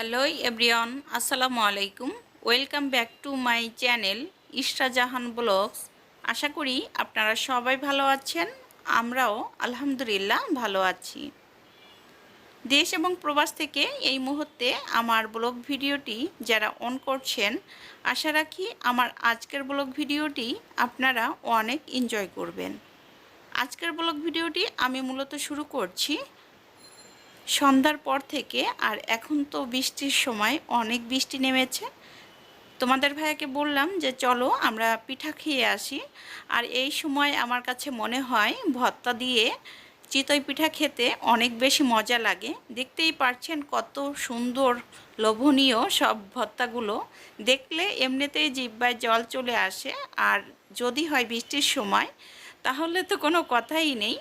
Hello everyone, আসসালামু আলাইকুম। Welcome back to my channel Ishra Jahan vlogs. আশা করি আপনারা সবাই ভালো আছেন, আমরাও আলহামদুলিল্লাহ ভালো আছি। দেশ এবং প্রবাস থেকে এই মুহূর্তে আমার ব্লগ ভিডিওটি যারা অন করছেন, আশা রাখি আমার আজকের ব্লগ ভিডিওটি আপনারা অনেক এনজয় করবেন। আজকের ব্লগ ভিডিওটি আমি মূলত শুরু করছি সন্ধ্যার পর থেকে আর এখন তো বৃষ্টির সময় অনেক বৃষ্টি নেমেছে। তোমাদের ভাইয়াকে বললাম যে, চলো আমরা পিঠা খেয়ে আসি। আর এই সময় আমার কাছে মনে হয় ভত্তা দিয়ে চিতই পিঠা খেতে অনেক বেশি মজা লাগে। দেখতেই পারছেন কত সুন্দর, লোভনীয় সব ভত্তাগুলো দেখলে এমনিতেই জিব্বায় জল চলে আসে। আর যদি হয় বৃষ্টির সময়, তাহলে তো কোনো কথাই নেই।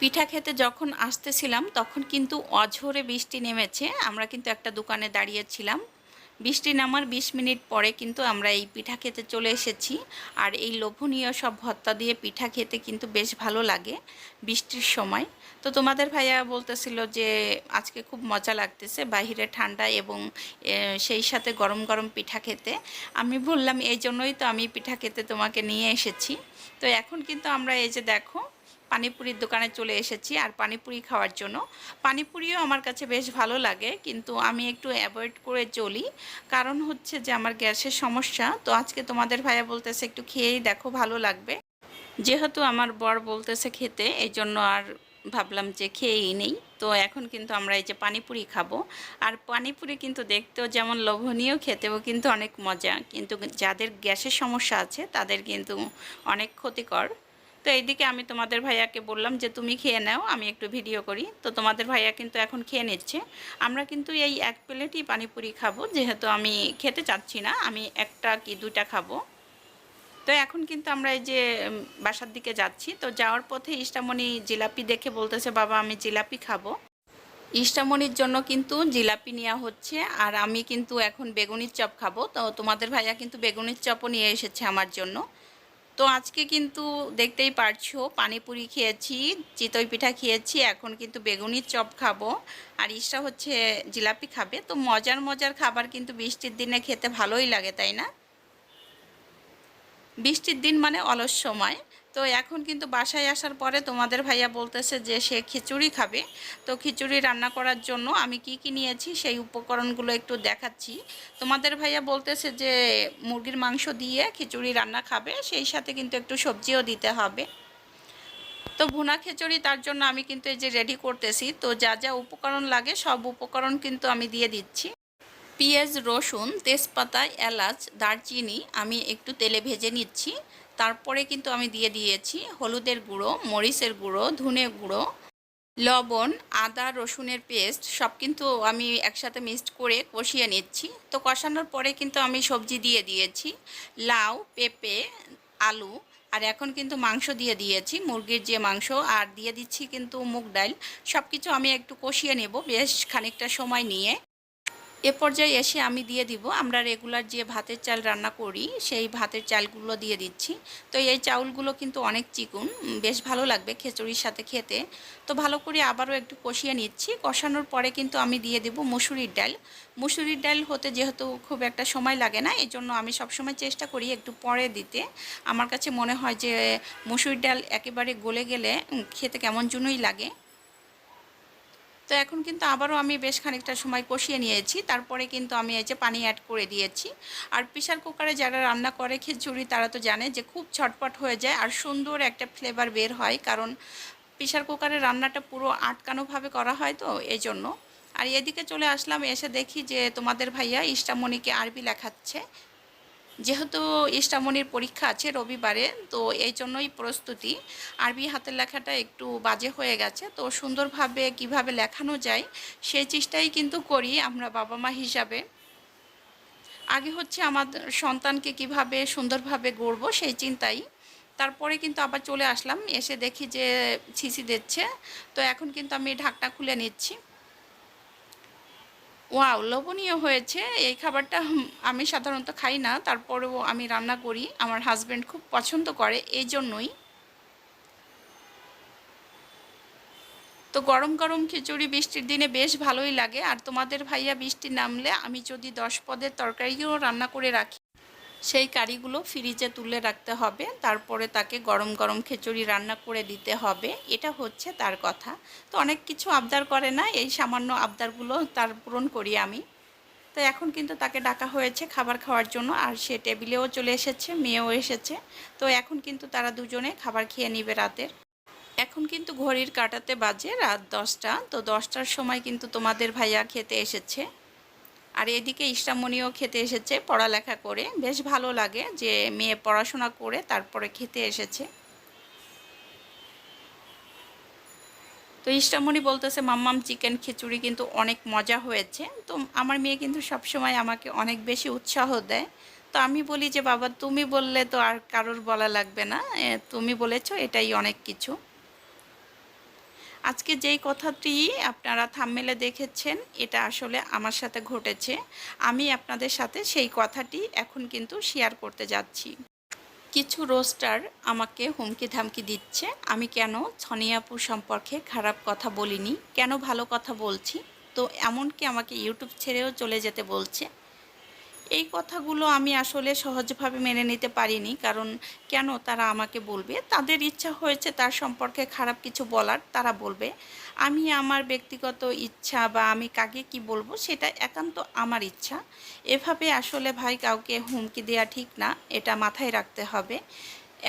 পিঠা খেতে যখন আসতেছিলাম, তখন কিন্তু অঝোরে বৃষ্টি নেমেছে। আমরা কিন্তু একটা দোকানে দাঁড়িয়েছিলাম। বৃষ্টি নামার বিশ মিনিট পরে কিন্তু আমরা এই পিঠা খেতে চলে এসেছি। আর এই লোভনীয় সব ভত্তা দিয়ে পিঠা খেতে কিন্তু বেশ ভালো লাগে বৃষ্টির সময়। তো তোমাদের ভাইয়া বলতেছিল যে, আজকে খুব মজা লাগতেছে বাহিরে ঠান্ডা এবং সেই সাথে গরম গরম পিঠা খেতে। আমি বললাম, এই জন্যই তো আমি পিঠা খেতে তোমাকে নিয়ে এসেছি। তো এখন কিন্তু আমরা এই যে দেখো পানিপুরির দোকানে চলে এসেছি আর পানিপুরি খাওয়ার জন্য। পানিপুরিও আমার কাছে বেশ ভালো লাগে, কিন্তু আমি একটু অ্যাভয়েড করে চলি কারণ হচ্ছে যে আমার গ্যাসের সমস্যা, তো আজকে তোমাদের ভাইয়া বলতেছে একটু খেয়েই দেখো, ভালো লাগবে। যেহেতু আমার বর বলতেছে খেতে এই জন্য আর ভাবলাম যে খেয়েই নেই। তো এখন কিন্তু আমরা এই যে পানিপুরি খাব। আর পানিপুরি কিন্তু দেখতেও যেমন লোভনীয়, খেতেও কিন্তু অনেক মজা। কিন্তু যাদের গ্যাসের সমস্যা আছে, তাদের কিন্তু অনেক ক্ষতিকর। তো এইদিকে আমি তোমাদের ভাইয়াকে বললাম যে, তুমি খেয়ে নাও, আমি একটু ভিডিও করি। তো তোমাদের ভাইয়া কিন্তু এখন খেয়ে নিচ্ছে। আমরা কিন্তু এই এক প্লেটই পানিপুরি খাব, যেহেতু আমি খেতে চাচ্ছি না, আমি একটা কি দুটা খাব। তো এখন কিন্তু আমরা এই যে বাসার দিকে যাচ্ছি। তো যাওয়ার পথে ইষ্টামণি জিলাপি দেখে বলতেছে, বাবা, আমি জিলাপি খাব। ইষ্টামণির জন্য কিন্তু জিলাপি নেওয়া হচ্ছে, আর আমি কিন্তু এখন বেগুনির চপ খাব। তো তোমাদের ভাইয়া কিন্তু বেগুনির চপও নিয়ে এসেছে আমার জন্য। তো আজকে কিন্তু দেখতেই পারছ, পানিপুরি খেয়েছি, চিতই পিঠা খেয়েছি, এখন কিন্তু বেগুনির চপ খাব। আর ইসটা হচ্ছে জিলাপি খাবে, তো মজার মজার খাবার কিন্তু বৃষ্টির দিনে খেতে ভালোই লাগে, তাই না? বৃষ্টির দিন মানে অলস সময় তো এখন কিন্তু বাসায় আসার পরে তোমাদের ভাইয়া বলতেছে যে সে খিচুড়ি খাবে। তো খিচুড়ি রান্না করার জন্য আমি কি কি নিয়েছি সেই উপকরণগুলো একটু দেখাচ্ছি। তোমাদের ভাইয়া বলতেছে যে মুরগির মাংস দিয়ে খিচুড়ি রান্না খাবে, সেই সাথে কিন্তু একটু সবজিও দিতে হবে। তো ভুনা খিচুড়ি তার জন্য আমি কিন্তু এই যে রেডি করতেছি। তো যা যা উপকরণ লাগে সব উপকরণ কিন্তু আমি দিয়ে দিচ্ছি। পেঁয়াজ, রসুন, তেজপাতা, এলাচ, দারচিনি আমি একটু তেলে ভেজে নিচ্ছি। তারপরে কিন্তু আমি দিয়ে দিয়েছি হলুদের গুঁড়ো, মরিচের গুঁড়ো, ধনে গুঁড়ো, লবণ, আদা, রসুনের পেস্ট সব কিন্তু আমি একসাথে মিক্সড করে কষিয়ে নিচ্ছি। তো কষানোর পরে কিন্তু আমি সবজি দিয়ে দিয়েছি, লাউ, পেঁপে, আলু আর এখন কিন্তু মাংস দিয়ে দিয়েছি, মুরগির যে মাংস আর দিয়ে দিচ্ছি কিন্তু মুগ ডাল। সব কিছু আমি একটু কষিয়ে নেব বেশ খানিকটা সময় নিয়ে। এ পর্যায়ে এসে আমি দিয়ে দিব। আমরা রেগুলার যে ভাতের চাল রান্না করি, সেই ভাতের চালগুলো দিয়ে দিচ্ছি। তো এই চাউলগুলো কিন্তু অনেক চিকুন, বেশ ভালো লাগবে খিচুড়ির সাথে খেতে। তো ভালো করে আবারও একটু কষিয়ে নিচ্ছি। কষানোর পরে কিন্তু আমি দিয়ে দেব মুসুরির ডাল। মুসুরির ডাল হতে যেহেতু খুব একটা সময় লাগে না এই জন্য আমি সবসময় চেষ্টা করি একটু পরে দিতে। আমার কাছে মনে হয় যে মুসুরির ডাল একেবারে গলে গেলে খেতে কেমন জন্যই লাগে। তো এখন কিন্তু আবারও আমি বেশ খানিকটা সময় কষিয়ে নিয়েছি। তারপরে কিন্তু আমি এই যে পানি অ্যাড করে দিয়েছি। আর প্রেশার কুকারে যারা রান্না করে খিচুড়ি, তারা তো জানে যে খুব ছটপট হয়ে যায় আর সুন্দর একটা ফ্লেভার বের হয়। কারণ প্রেশার কুকারে রান্নাটা পুরো আটকানোভাবে করা হয় তো এই জন্য আর এদিকে চলে আসলাম, এসে দেখি যে তোমাদের ভাইয়া ইষ্টামণিকে আরবি লেখাচ্ছে। যেহেতু ইষ্টামণির পরীক্ষা আছে রবিবারে, তো এই জন্যই প্রস্তুতি। আরবি হাতের লেখাটা একটু বাজে হয়ে গেছে, তো সুন্দরভাবে কীভাবে লেখানো যায় সেই চেষ্টাই কিন্তু করি আমরা বাবা মা হিসাবে। আগে হচ্ছে আমার সন্তানকে কীভাবে সুন্দরভাবে গড়ব সেই চিন্তাই। তারপরে কিন্তু আবার চলে আসলাম, এসে দেখি যে ছিসি দিচ্ছে, তো এখন কিন্তু আমি ঢাকটা খুলে নিচ্ছি। ওয়াও, লোভনীয় হয়েছে। এই খাবারটা আমি সাধারণত খাই না, তারপরেও আমি রান্না করি। আমার হাজব্যান্ড খুব পছন্দ করে এই জন্যই তো গরম গরম খিচুড়ি বৃষ্টির দিনে বেশ ভালোই লাগে। আর তোমাদের ভাইয়া বৃষ্টি নামলে আমি যদি দশ পদের তরকারিও রান্না করে রাখি। সেই কারিগুলো ফ্রিজে তুলে রাখতে হবে। তারপরে তাকে গরম গরম খিচুড়ি রান্না করে দিতে হবে। এটা হচ্ছে তার কথা। তো অনেক কিছু আবদার করে না, এই সামান্য আবদারগুলো তার পূরণ করি আমি। তো এখন কিন্তু তাকে ডাকা হয়েছে খাবার খাওয়ার জন্য, আর সে টেবিলেও চলে এসেছে, মেয়েও এসেছে। তো এখন কিন্তু তারা দুজনে খাবার খেয়ে নিবে রাতের। এখন কিন্তু ঘড়ির কাটাতে বাজে রাত দশটা। তো দশটার সময় কিন্তু তোমাদের ভাইয়া খেতে এসেছে। আর এদিকে ইষ্টামণিও খেতে এসেছে পড়ালেখা করে। বেশ ভালো লাগে যে মেয়ে পড়াশোনা করে তারপরে খেতে এসেছে। তো ইষ্টামণি বলতেছে, মাম্মাম, চিকেন খিচুড়ি কিন্তু অনেক মজা হয়েছে। তো আমার মেয়ে কিন্তু সবসময় আমাকে অনেক বেশি উৎসাহ দেয়। তো আমি বলি যে, বাবা, তুমি বললে তো আর কারোর বলা লাগবে না। তুমি বলেছ, এটাই অনেক কিছু। আজকে যেই কথাটি আপনারা থাম্মেলে দেখেছেন, এটা আসলে আমার সাথে ঘটেছে। আমি আপনাদের সাথে সেই কথাটি এখন কিন্তু শেয়ার করতে যাচ্ছি। কিছু রোস্টার আমাকে হুমকি ধামকি দিচ্ছে, আমি কেন ছনিয়াপুর সম্পর্কে খারাপ কথা বলিনি, কেন ভালো কথা বলছি? তো এমনকি আমাকে ইউটিউব ছেড়েও চলে যেতে বলছে। এই কথাগুলো আমি আসলে সহজভাবে মেনে নিতে পারিনি, কারণ কেন তারা আমাকে বলবে? তাদের ইচ্ছা হয়েছে তার সম্পর্কে খারাপ কিছু বলার, তারা বলবে, আমি আমার ব্যক্তিগত ইচ্ছা বা আমি কাকে কি বলব সেটা একান্ত আমার ইচ্ছা। এভাবে আসলে ভাই কাউকে হুমকি দেওয়া ঠিক না, এটা মাথায় রাখতে হবে।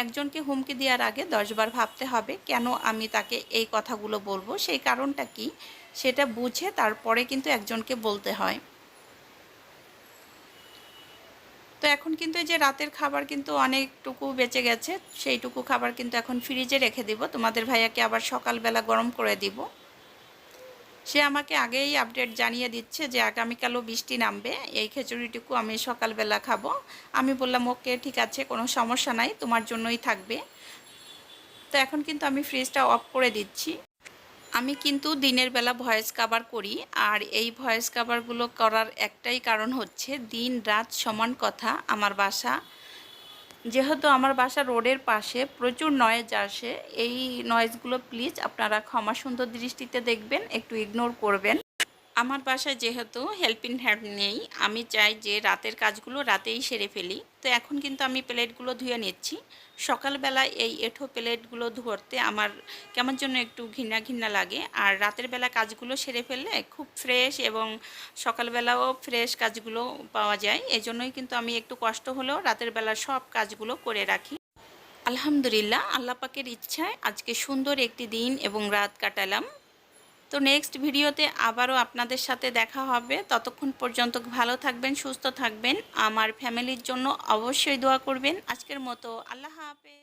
একজনকে হুমকি দেওয়ার আগে দশবার ভাবতে হবে, কেন আমি তাকে এই কথাগুলো বলব? সেই কারণটা কি? সেটা বুঝে তারপরে কিন্তু একজনকে বলতে হয়। তো এখন কিন্তু এই যে রাতের খাবার কিন্তু অনেকটুকু বেঁচে গেছে, সেইটুকু খাবার কিন্তু এখন ফ্রিজে রেখে দিব। তোমাদের ভাইয়াকে আবার সকালবেলা গরম করে দিব। সে আমাকে আগেই আপডেট জানিয়ে দিচ্ছে যে আগামীকালও বৃষ্টি নামবে, এই খিচুড়িটুকু আমি সকালবেলা খাব। আমি বললাম, ওকে, ঠিক আছে, কোনো সমস্যা নাই, তোমার জন্যই থাকবে। তো এখন কিন্তু আমি ফ্রিজটা অফ করে দিচ্ছি। আমি কিন্তু দিনের বেলা ভয়েস কাভার করি, আর এই ভয়েস কাভারগুলো করার একটাই কারণ হচ্ছে দিন রাত সমান কথা আমার বাসা। যেহেতু আমার বাসা রোডের পাশে, প্রচুর নয়েজ আসে। এই নয়েজগুলো প্লিজ আপনারা ক্ষমা সুন্দর দৃষ্টিতে দেখবেন, একটু ইগনোর করবেন। আমার বাসায় যেহেতু হেল্পিং হ্যান্ড নেই, আমি চাই যে রাতের কাজগুলো রাতেই সেরে ফেলি। তো এখন কিন্তু আমি প্লেটগুলো ধুয়ে নিচ্ছি। সকালবেলায় এই এঁঠো প্লেটগুলো ধরতে আমার কেমন জন্য একটু ঘৃণা ঘৃণা লাগে। আর রাতের বেলা কাজগুলো সেরে ফেললে খুব ফ্রেশ এবং সকালবেলাও ফ্রেশ কাজগুলো পাওয়া যায়। এই জন্যই কিন্তু আমি একটু কষ্ট হলেও রাতের বেলা সব কাজগুলো করে রাখি। আলহামদুলিল্লাহ, আল্লাহ পাকের ইচ্ছায় আজকে সুন্দর একটি দিন এবং রাত কাটালাম। তো নেক্সট ভিডিওতে আবারও আপনাদের সাথে দেখা হবে। ততক্ষণ পর্যন্ত ভালো থাকবেন, সুস্থ থাকবেন। আমার ফ্যামিলির জন্য অবশ্যই দোয়া করবেন। আজকের মতো আল্লাহ হাফেজ।